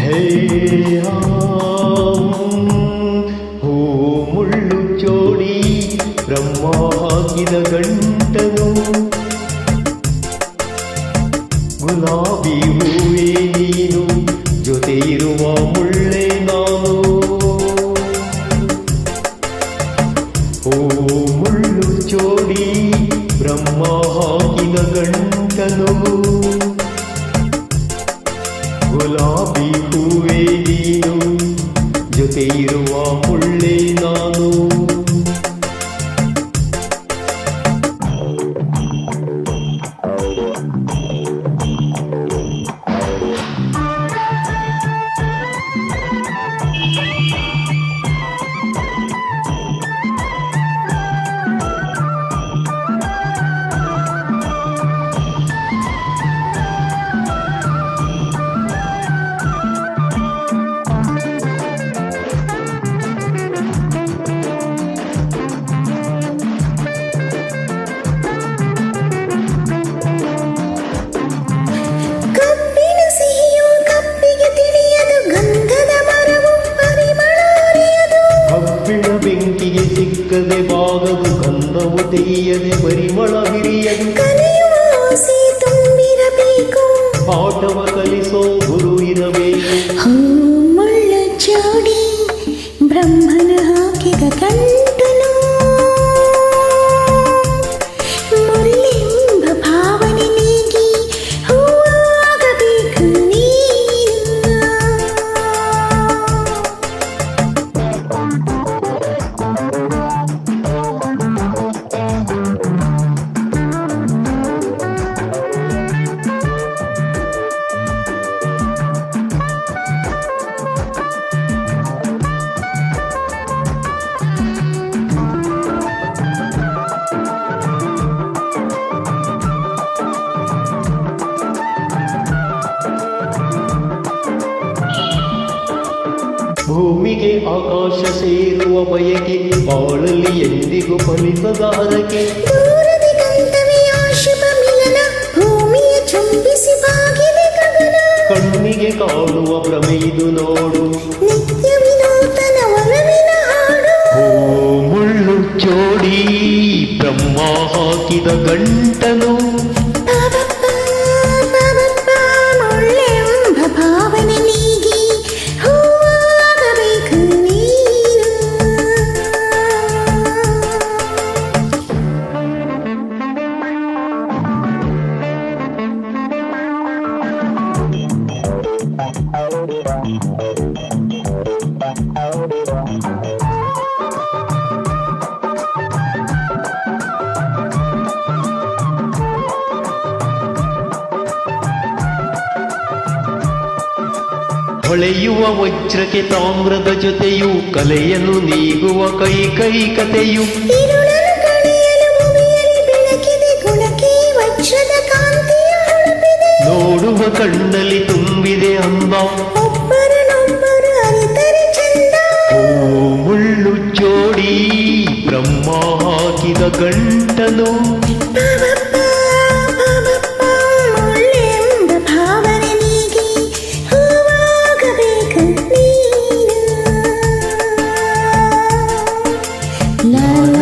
Hey, oh. ಬ್ರಹ್ಮ ಹಾಕಿದ ಗಂಟನು ಗುಲಾಬಿ ಹೂವೇ ನೀನು ಜೊತೆ ಇರುವ ಮುಳ್ಳೆ ನಾನು. ಪರಿಮಳ ಹಿರಿಯದು ಕಲಿಯುವ ಆಸೆ ತುಂಬಿರಬೇಕು ಪಾಠವ ಕಲಿಸೋ ಭೂಮಿಗೆ ಆಕಾಶ ಸೇರುವ ಬಯಕೆ ಬಾಳಲಿ ಎಂದಿಗೂ ಫಲಿಸದ ಹರಕೆ ಕಣ್ಣಿಗೆ ಕಾಣುವ ಭ್ರಮೆ ಇದು ನೋಡು. ಮುಳ್ಳು ಚೋಡಿ ಬ್ರಹ್ಮ ಹಾಕಿದ ಗಂಟನು ಹೊಳೆಯುವ ವಜ್ರಕ್ಕೆ ತಾಮ್ರದ ಜೊತೆಯು ಕಲೆಯನ್ನು ನೀಗುವ ಕೈ ಕೈ ಕತೆಯು. ನೋಡುವ ಕಣ್ಣಲ್ಲಿ ತುಂಬಿದೆ ಅಂಬ. la la